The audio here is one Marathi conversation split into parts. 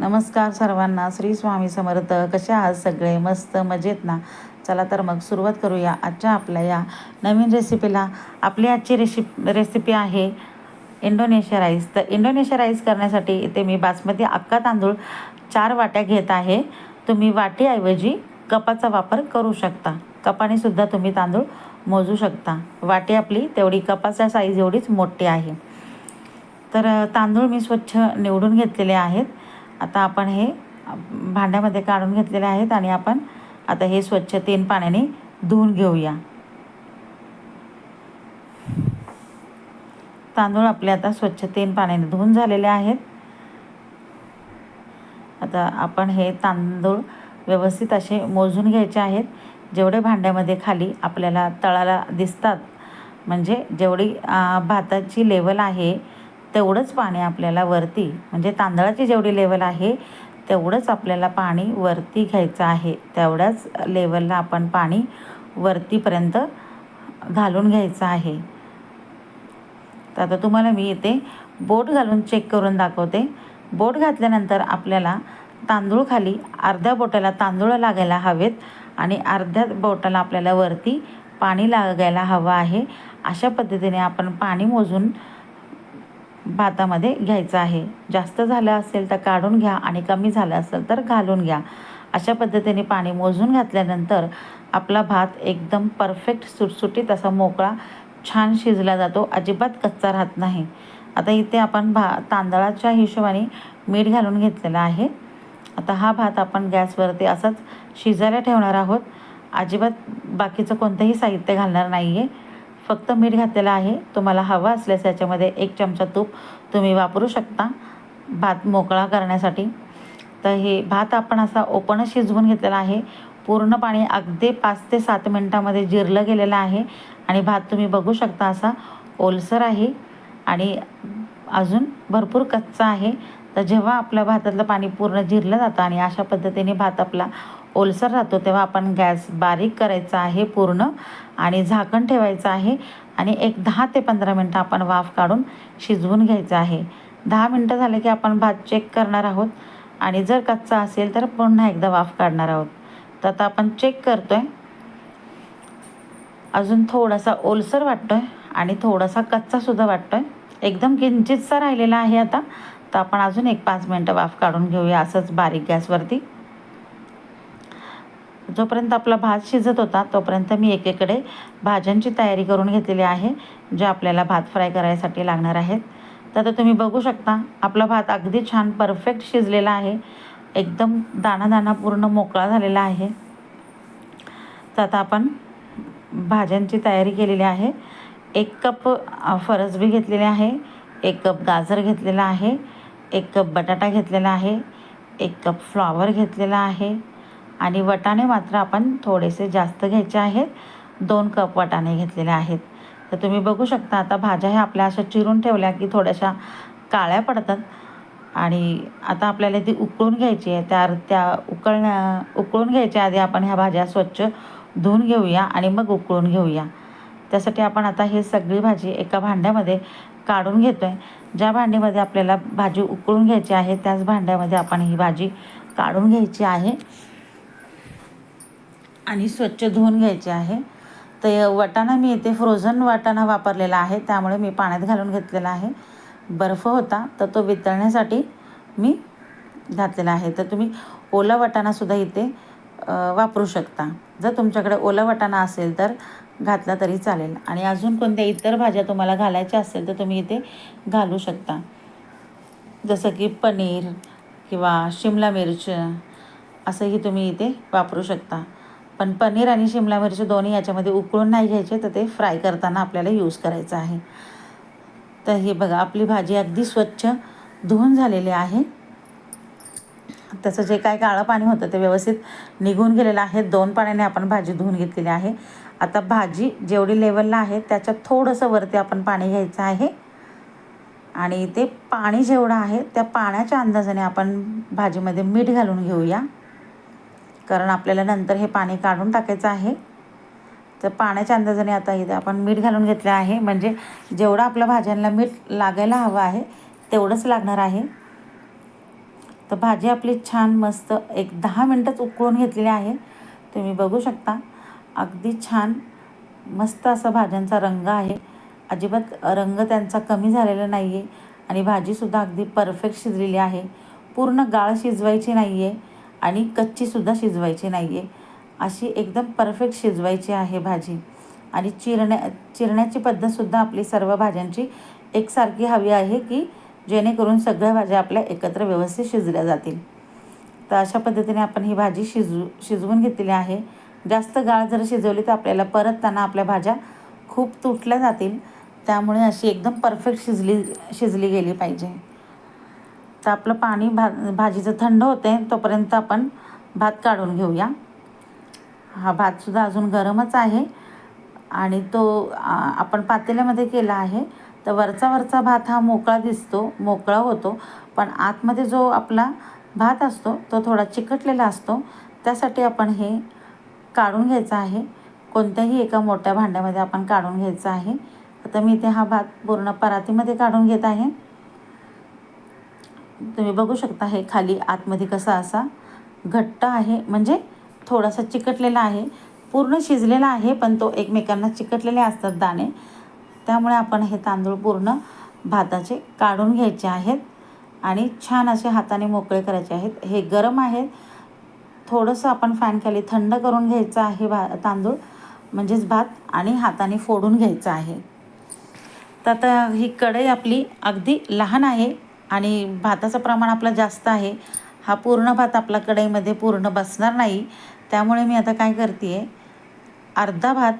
नमस्कार सर्वांना. श्री स्वामी समर्थ. कसे आहात सगळे? मस्त मजेत ना? चला तर मग सुरुवात करूया आजच्या आपल्या या नवीन रेसिपीला आपली आजची रेसिप रेसिपी आहे इंडोनेशिया राईस तर इंडोनेशिया राईस करण्यासाठी इथे मी बासमती अक्का तांदूळ चार वाट्या घेत आहे. तुम्ही वाटीऐवजी कपाचा वापर करू शकता. कपाने सुद्धा तुम्ही तांदूळ मोजू शकता. वाटी आपली तेवढी कपाच्या साईज एवढीच मोठी आहे. तर तांदूळ मी स्वच्छ निवडून घेतलेले आहेत. आता आपण हे भांड्यामध्ये काढून घेतलेले आहेत आणि आपण आता हे स्वच्छ तीन पाण्याने धुवून घेऊया. तांदूळ आपले आता स्वच्छ तीन पाण्याने धुवून झालेले आहेत. आता आपण हे तांदूळ व्यवस्थित असे मोजून घ्यायचे आहेत. जेवढे भांड्यामध्ये खाली आपल्याला तळाला दिसतात म्हणजे जेवढी भाताची लेवल आहे तेवढंच पाणी आपल्याला वरती म्हणजे तांदळाची जेवढी लेवल आहे तेवढंच आपल्याला पाणी वरती घ्यायचं आहे. तेवढ्याच लेवलला आपण पाणी वरतीपर्यंत घालून घ्यायचं आहे. तर आता तुम्हाला मी इथे बोट घालून चेक करून दाखवते. बोट घातल्यानंतर आपल्याला तांदूळ खाली अर्ध्या बोटाला तांदूळ लागायला हवेत आणि अर्ध्या बोटाला आपल्याला वरती पाणी लागायला हवं आहे. अशा पद्धतीने आपण पाणी मोजून भातामध्ये घ्यायचं आहे. जास्त झालं असेल तर काढून घ्या आणि कमी झालं असेल तर घालून घ्या. अशा पद्धतीने पाणी मोजून घातल्यानंतर आपला भात एकदम परफेक्ट सुटसुटीत असा मोकळा छान शिजला जातो. अजिबात कच्चा राहत नाही. आता इथे आपण भा तांदळाच्या हिशोबाने मीठ घालून घेतलेलं आहे. आता हा भात आपण गॅसवरती असाच शिजायला ठेवणार आहोत. अजिबात बाकीचं कोणतंही साहित्य घालणार नाही आहे फक्त मीठ घातलेलं आहे. तुम्हाला हवं असल्यास याच्यामध्ये एक चमचा तूप तुम्ही वापरू शकता. भात मोकळा करण्यासाठी. तर हे भात आपण असा ओपनच शिजवून घेतलेला आहे. पूर्ण पाणी अगदी पाच ते सात मिनटामध्ये जिरलं गेलेलं आहे. आणि भात तुम्ही बघू शकता असा ओलसर आहे. आणि अजून भरपूर कच्चा आहे. तर जेव्हा आपल्या भातातलं पाणी पूर्ण जिरलं जातं आणि अशा पद्धतीने भात आपला ओलसर राहतो तेव्हा आपण गॅस बारीक करायचा आहे पूर्ण आणि झाकण ठेवायचं आहे आणि एक दहा ते पंधरा मिनटं आपण वाफ काढून शिजवून घ्यायचं आहे. दहा मिनटं झाले की आपण भात चेक करणार आहोत आणि जर कच्चा असेल तर पुन्हा एकदा वाफ काढणार आहोत. तर आता आपण चेक करतो आहे अजून थोडासा ओलसर वाटतो आहे आणि थोडासा कच्चासुद्धा वाटतो आहे एकदम किंचितसा राहिलेला आहे आता. तर आपण अजून एक पाच मिनटं वाफ काढून घेऊया असंच बारीक गॅसवरती. जोपर्यंत आपला भात शिजत होता तोपर्यंत मी एकीकडे भाज्यांची तयारी करून घेतलेली आहे ज्या आपल्याला भात फ्राय करायसाठी लागणार आहेत. तर आता तुम्ही बघू शकता आपला भात अगदी छान परफेक्ट शिजलेला आहे. एकदम दाणा दाणा पूर्ण मोकळा झालेला आहे. तर आता आपण भाज्यांची तयारी केलेली आहे. एक कप फरसबी घेतलेली आहे एक कप गाजर घेतलेला आहे एक कप बटाटा घेतलेला आहे एक कप फ्लॉवर घेतलेला आहे. आणि वटाणे मात्र आपण थोडेसे जास्त घ्यायचे आहेत. दोन कप वटाणे घेतलेले आहेत. तर तुम्ही बघू शकता आता भाज्या ह्या आपल्या अशा चिरून ठेवल्या की थोड्याशा काळ्या पडतात. आणि आता आपल्याला ती उकळून घ्यायची आहे. त्या त्या उकळण्या उकळून घ्यायच्या आधी आपण ह्या भाज्या स्वच्छ धुवून घेऊया आणि मग उकळून घेऊया. त्यासाठी आपण आता हे सगळी भाजी एका भांड्यामध्ये काढून घेतो आहे ज्या भांडीमध्ये आपल्याला भाजी उकळून घ्यायची आहे त्याच भांड्यामध्ये आपण ही भाजी काढून घ्यायची आहे. आणि स्वच्छ धुवून घ्यायची आहे. तर वाटाणा मी इथे फ्रोझन वाटाणा वापरलेला आहे त्यामुळे मी पाण्यात घालून घेतलेला आहे. बर्फ होता तर तो वितळण्यासाठी मी घातलेला आहे. तर तुम्ही ओला वाटाणासुद्धा इथे वापरू शकता. जर तुमच्याकडे ओला वाटाणा असेल तर घातला तरी चालेल. आणि अजून कोणत्या इतर भाज्या तुम्हाला घालायच्या असेल तर तुम्ही इथे घालू शकता. जसं की पनीर किंवा शिमला मिरच असंही तुम्ही इथे वापरू शकता. पण पनीर आणि शिमला मिरची दोन्ही याच्यामध्ये उकळून नाही घ्यायचे तर ते फ्राय करताना आपल्याला यूज करायचं आहे. तर हे बघा आपली भाजी अगदी स्वच्छ धुवून झालेली आहे. त्याचं जे काय काळं पाणी होतं ते व्यवस्थित निघून गेलेलं आहे. दोन पाण्याने आपण भाजी धुवून घेतलेली आहे. आता भाजी जेवढी लेवलला आहे त्याच्यात थोडंसं वरती आपण पाणी घ्यायचं आहे. आणि ते पाणी जेवढं आहे त्या पाण्याच्या अंदाजाने आपण भाजीमध्ये मीठ घालून घेऊया. कारण आपल्याला नंतर हे पाणी काढून टाकायचं आहे. तर पाण्याच्या अंदाजाने आता इथे आपण मीठ घालून घेतलं आहे. म्हणजे जेवढं आपल्या भाज्यांना मीठ लागायला हवं आहे तेवढंच लागणार आहे. तर भाजी आपली छान मस्त एक दहा मिनटंच उकळून घेतलेली आहे. तुम्ही बघू शकता अगदी छान मस्त असा भाज्यांचा रंग आहे. अजिबात रंग त्यांचा कमी झालेला नाही आहे आणि भाजीसुद्धा अगदी परफेक्ट शिजलेली आहे. पूर्ण गाळ शिजवायची नाही आहे आणि कच्चीसुद्धा शिजवायची नाही आहे अशी एकदम परफेक्ट शिजवायची आहे भाजी. आणि चिरण्या चिरण्याची पद्धतसुद्धा आपली सर्व भाज्यांची एकसारखी हवी आहे की जेणेकरून सगळ्या भाज्या आपल्या एकत्र व्यवस्थित शिजल्या जातील. तर अशा पद्धतीने आपण ही भाजी शिजू शिजवून घेतलेली आहे. जास्त गाळ जर शिजवली तर आपल्याला परतताना आपल्या भाज्या खूप तुटल्या जातील. त्यामुळे अशी एकदम परफेक्ट शिजली शिजली गेली पाहिजे. तर आपलं पाणी भा भाजीचं थंड होते तोपर्यंत आपण भात काढून घेऊया. हा भातसुद्धा अजून गरमच आहे आणि तो आपण पातेल्यामध्ये केला आहे. तर वरचा वरचा भात हा मोकळा दिसतो मोकळा होतो पण आतमध्ये जो आपला भात असतो तो थोडा चिकटलेला असतो. त्यासाठी आपण हे काढून घ्यायचं आहे. कोणत्याही एका मोठ्या भांड्यामध्ये आपण काढून घ्यायचं आहे. आता मी इथे हा भात पूर्ण परातीमध्ये काढून घेत आहे. तुम्ही बघू शकता हे खाली आतमध्ये कसा असा घट्ट आहे. म्हणजे थोडासा चिकटलेला आहे. पूर्ण शिजलेला आहे पण तो एकमेकांना चिकटलेले असतात दाणे. त्यामुळे आपण हे तांदूळ पूर्ण भाताचे काढून घ्यायचे आहेत आणि छान असे हाताने मोकळे करायचे आहेत. हे गरम आहेत थोडंसं आपण फॅनखाली थंड करून घ्यायचं आहे भा तांदूळ म्हणजेच भात आणि हाताने फोडून घ्यायचं आहे. तर आता ही कढई आपली अगदी लहान आहे. आणि भाताचं प्रमाण आपलं जास्त आहे. हा पूर्ण भात आपला कढईमध्ये पूर्ण बसणार नाही. त्यामुळे मी आता काय करते आहे अर्धा भात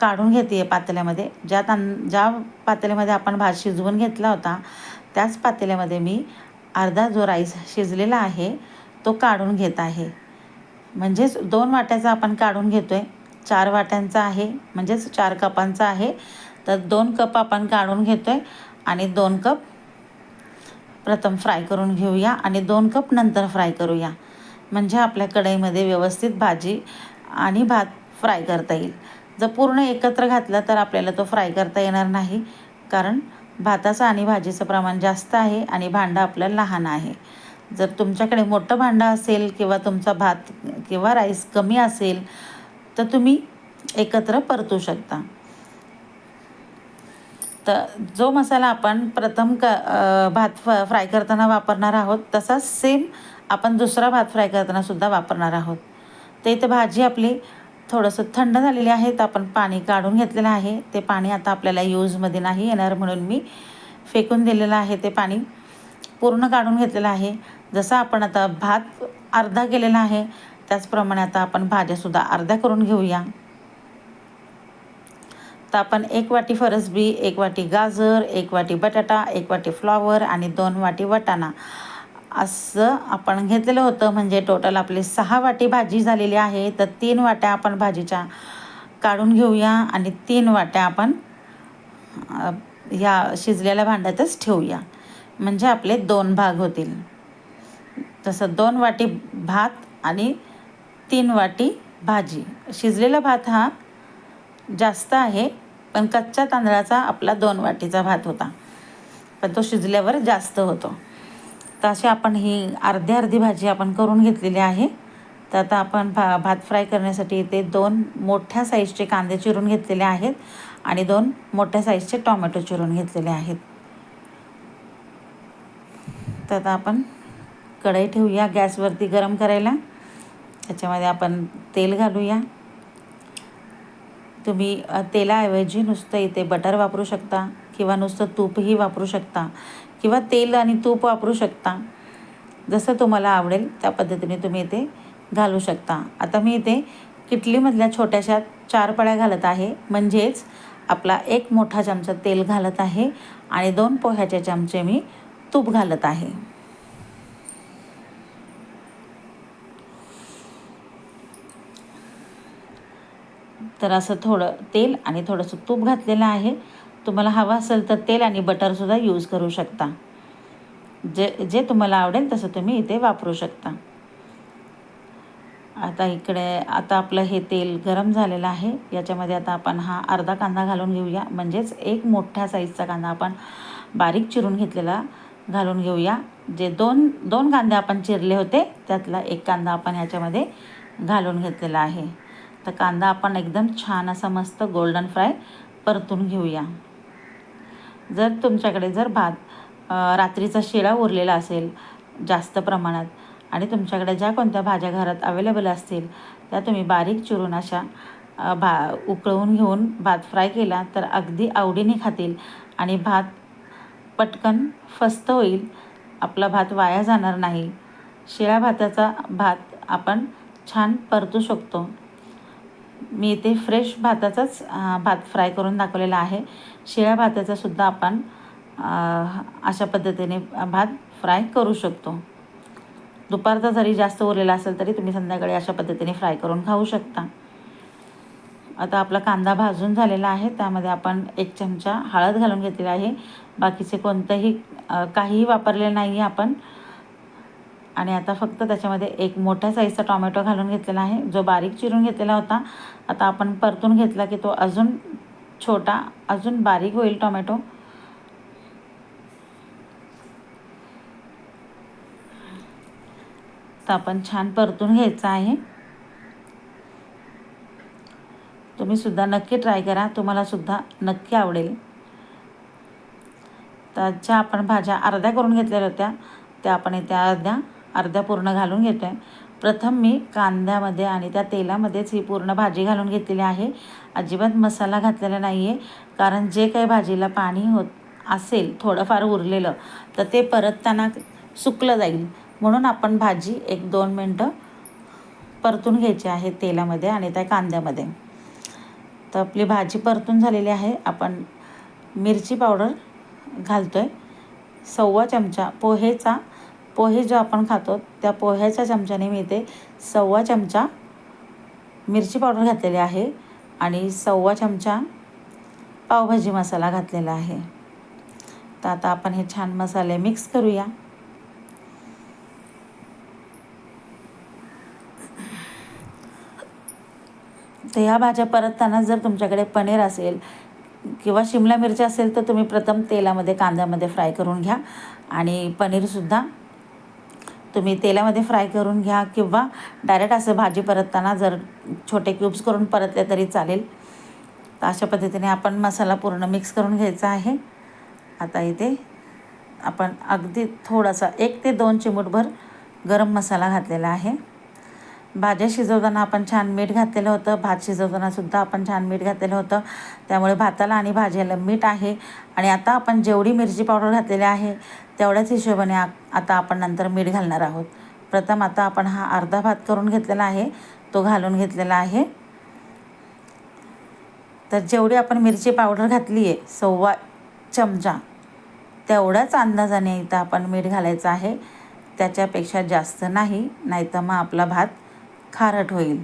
काढून घेते आहे पातेल्यामध्ये. ज्या तां ज्या पातेल्यामध्ये आपण भात शिजवून घेतला होता त्याच पातेल्यामध्ये मी अर्धा जो राईस शिजलेला आहे तो काढून घेत आहे. म्हणजेच दोन वाट्याचा आपण काढून घेतो आहे चार वाट्यांचा आहे म्हणजेच चार कपांचा आहे. तर दोन कप आपण काढून घेतो आहे आणि दोन कप प्रथम फ्राय करून घेऊया आणि दोन कप नंतर फ्राय करूया. म्हणजे आपल्या कढईमध्ये व्यवस्थित भाजी आणि भात फ्राय करता येईल. जर पूर्ण एकत्र घातलं तर आपल्याला तो फ्राय करता येणार नाही. कारण भाताचं आणि भाजीचं प्रमाण जास्त आहे आणि भांडं आपलं लहान आहे. जर तुमच्याकडे मोठं भांडं असेल किंवा तुमचा भात किंवा राईस कमी असेल तर तुम्ही एकत्र परतू शकता. तर जो मसाला आपण प्रथम क भात फ फ्राय करताना वापरणार आहोत तसाच सेम आपण दुसरा भात फ्राय करतानासुद्धा वापरणार आहोत. तर इथे भाजी आपली थोडंसं थंड झालेली आहे तर आपण पाणी काढून घेतलेलं आहे. ते पाणी आता आपल्याला यूजमध्ये नाही येणार म्हणून मी फेकून दिलेलं आहे ते पाणी. पूर्ण काढून घेतलेलं आहे. जसं आपण आता भात अर्धा केलेला आहे त्याचप्रमाणे आता आपण भाज्यासुद्धा अर्ध्या करून घेऊया. तर आपण एक वाटी फरसबी एक वाटी गाजर एक वाटी बटाटा एक वाटी फ्लॉवर आणि दोन वाटी वटाणा. असं आपण घेतलेलं होतं. म्हणजे टोटल आपली सहा वाटी भाजी झालेली आहे. तर तीन वाट्या आपण भाजीच्या काढून घेऊया आणि तीन वाट्या आपण ह्या शिजलेल्या भांड्यातच ठेवूया. म्हणजे आपले दोन भाग होतील. तसं दोन वाटी भात आणि तीन वाटी भाजी. शिजलेला भात हा जास्त आहे. पण कच्च्या तांदळाचा आपला दोन वाटीचा भात होता. पण तो शिजल्यावर जास्त होतो. तर अशी आपण ही अर्धी अर्धी भाजी आपण करून घेतलेली आहे. तर आता आपण भा भात फ्राय करण्यासाठी इथे दोन मोठ्या साईजचे कांदे चिरून घेतलेले आहेत आणि दोन मोठ्या साईजचे टॉमॅटो चिरून घेतलेले आहेत. तर आता आपण कढई ठेवूया गॅसवरती गरम करायला. त्याच्यामध्ये आपण तेल घालूया. तुम्ही तेलाऐवजी नुसतं इथे बटर वापरू शकता किंवा नुसतं तूपही वापरू शकता किंवा तेल आणि तूप वापरू शकता. जसं तुम्हाला आवडेल त्या पद्धतीने तुम्ही इथे घालू शकता. आता मी इथे किटलीमधल्या छोट्याशा चार पळ्या घालत आहे. म्हणजेच आपला एक मोठा चमचा तेल घालत आहे आणि दोन पोह्याचे चमचे मी तूप घालत आहे. तर असं थोडं तेल आणि थोडंसं तूप घातलेलं आहे. तुम्हाला हवं असेल तर तेल आणि बटरसुद्धा यूज करू शकता. जे जे तुम्हाला आवडेल तसं तुम्ही इथे वापरू शकता. आता इकडे आता आपलं हे तेल गरम झालेलं आहे. याच्यामध्ये आता आपण हा अर्धा कांदा घालून घेऊया. म्हणजेच एक मोठ्या साईजचा कांदा आपण बारीक चिरून घेतलेला घालून घेऊया. जे दोन दोन कांदे आपण चिरले होते त्यातला एक कांदा आपण ह्याच्यामध्ये घालून घेतलेला आहे. तर कांदा आपण एकदम छान असा मस्त गोल्डन फ्राय परतून घेऊया. जर तुमच्याकडे जर भात रात्रीचा शिळा उरलेला असेल जास्त प्रमाणात आणि तुमच्याकडे ज्या कोणत्या भाज्या घरात अवेलेबल असतील त्या तुम्ही बारीक चिरून अशा भा उकळवून घेऊन भात फ्राय केला तर अगदी आवडीने खातील आणि भात पटकन फस्त होईल. आपला भात वाया जाणार नाही. शिळ्या भाताचा भात आपण छान परतू शकतो. मी इथे फ्रेश भाताचाच भात फ्राय करून दाखवलेला आहे. शिळ्या भाताचासुद्धा आपण अशा पद्धतीने भात फ्राय करू शकतो. दुपारचा जरी जास्त उरलेला असेल तरी तुम्ही संध्याकाळी अशा पद्धतीने फ्राय करून खाऊ शकता. आता आपला कांदा भाजून झालेला आहे त्यामध्ये आपण एक चमचा हळद घालून घेतलेला आहे. बाकीचे कोणतंही काहीही वापरलेलं नाही आहे आपण. आणि आता फक्त त्याच्यामध्ये एक मोठ्या साईजचा टॉमॅटो घालून घेतलेला आहे. जो बारीक चिरून घेतलेला होता. आता आपण परतून घेतला की तो अजून छोटा अजून बारीक होईल टॉमॅटो. तर आपण छान परतून घ्यायचं आहे. तुम्ही सुद्धा नक्की ट्राय करा. तुम्हालासुद्धा नक्की आवडेल. तर ज्या आपण भाज्या अर्ध्या करून घेतलेल्या होत्या त्या आपण येत्या अर्ध्या अर्ध्या पूर्ण घालून घेतो आहे प्रथम मी कांद्यामध्ये आणि त्या तेलामध्येच ही पूर्ण भाजी घालून घेतलेली आहे. अजिबात मसाला घातलेला नाही आहे कारण जे काही भाजीला पाणी होत असेल थोडंफार उरलेलं तर ते परतताना सुकलं जाईल. म्हणून आपण भाजी एक दोन मिनटं परतून घ्यायची आहे तेलामध्ये आणि त्या कांद्यामध्ये. तर आपली भाजी परतून झालेली आहे. आपण मिरची पावडर घालतो आहे सव्वा चमचा पोहेचा पोहे जो आपण खातो त्या पोह्याच्या चमच्याने मी इथे सव्वा चमचा मिरची पावडर घातलेली आहे आणि सव्वा चमचा पावभाजी मसाला घातलेला आहे. तर आता आपण हे छान मसाले मिक्स करूया. तर ह्या भाज्या परतताना जर तुमच्याकडे पनीर असेल किंवा शिमला मिरची असेल तर तुम्ही प्रथम तेलामध्ये कांद्यामध्ये फ्राय करून घ्या आणि पनीरसुद्धा तुम्ही तेलामध्ये फ्राय करून घ्या किंवा डायरेक्ट असं भाजी परतताना जर छोटे क्यूब्स करून परतले तरी चालेल. तर अशा पद्धतीने आपण मसाला पूर्ण मिक्स करून घ्यायचा आहे. आता इथे आपण अगदी थोडासा एक ते दोन चिमूटभर गरम मसाला घातलेला आहे. भाज्या शिजवताना आपण छान मीठ घातलेलं होतं. भात शिजवतानासुद्धा आपण छान मीठ घातलेलं होतं. त्यामुळे भाताला आणि भाज्याला मीठ आहे. आणि आता आपण जेवढी मिरची पावडर घातलेली आहे तेवढ्याच हिशोबाने आता आपण नंतर मीठ घालणार आहोत. प्रथम आता आपण हा अर्धा भात करून घेतलेला आहे. तो घालून घेतलेला आहे. तर जेवढी आपण मिरची पावडर घातली आहे सव्वा चमचा तेवढ्याच अंदाजाने इथं आपण मीठ घालायचं आहे. त्याच्यापेक्षा जास्त नाही नाहीतर मग आपला भात खारट होईल.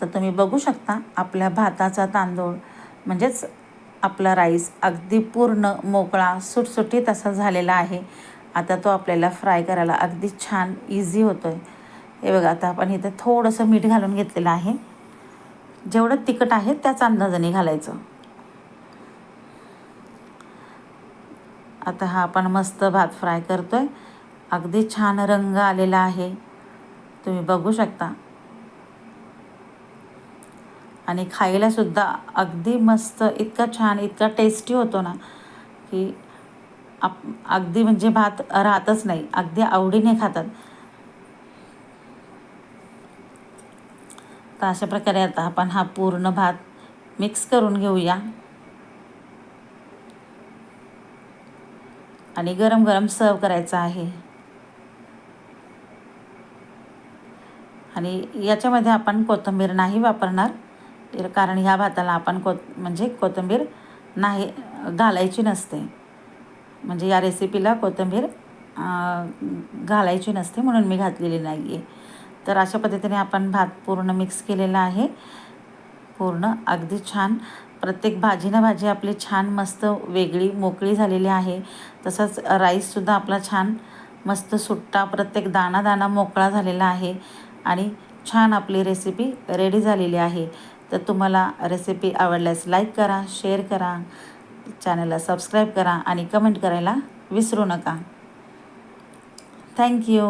तर तुम्ही बघू शकता आपल्या भाताचा तांदूळ म्हणजेच आपला राईस अगदी पूर्ण मोकळा सुटसुटीत असा झालेला आहे. आता तो आपल्याला फ्राय करायला अगदी छान इझी होतो आहे हे बघा आता आपण इथं थोडंसं मीठ घालून घेतलेलं आहे. जेवढं तिखट आहे त्याच अंदाजाने घालायचं. आता हा आपण मस्त भात फ्राय करतो आहे अगदी छान रंग आलेला आहे. तुम्ही बघू शकता. आणि खायलासुद्धा अगदी मस्त इतका छान इतका टेस्टी होतो ना की आप अगदी म्हणजे भात राहतच नाही अगदी आवडीने खातात. तर अशा प्रकारे आता आपण हा पूर्ण भात मिक्स करून घेऊया. आणि गरम गरम सर्व करायचा आहे. आणि याच्यामध्ये आपण कोथिंबीर नाही वापरणार. कारण ह्या भाताला आपण को म्हणजे कोथिंबीर नाही घालायची नसते. म्हणजे या रेसिपीला कोथिंबीर घालायची नसते म्हणून मी घातलेली नाही आहे तर अशा पद्धतीने आपण भात पूर्ण मिक्स केलेला आहे. पूर्ण अगदी छान. प्रत्येक भाजी ना भाजी आपली छान मस्त वेगळी मोकळी झालेली आहे. तसंच राईससुद्धा आपला छान मस्त सुट्टा प्रत्येक दाणा दाणा मोकळा झालेला आहे. आणि छान आपली रेसिपी रेडी झालेली आहे. तर तुम्हाला रेसिपी आवडल्यास लाईक करा शेअर करा चॅनलला सबस्क्राईब करा आणि कमेंट करायला विसरू नका. थँक्यू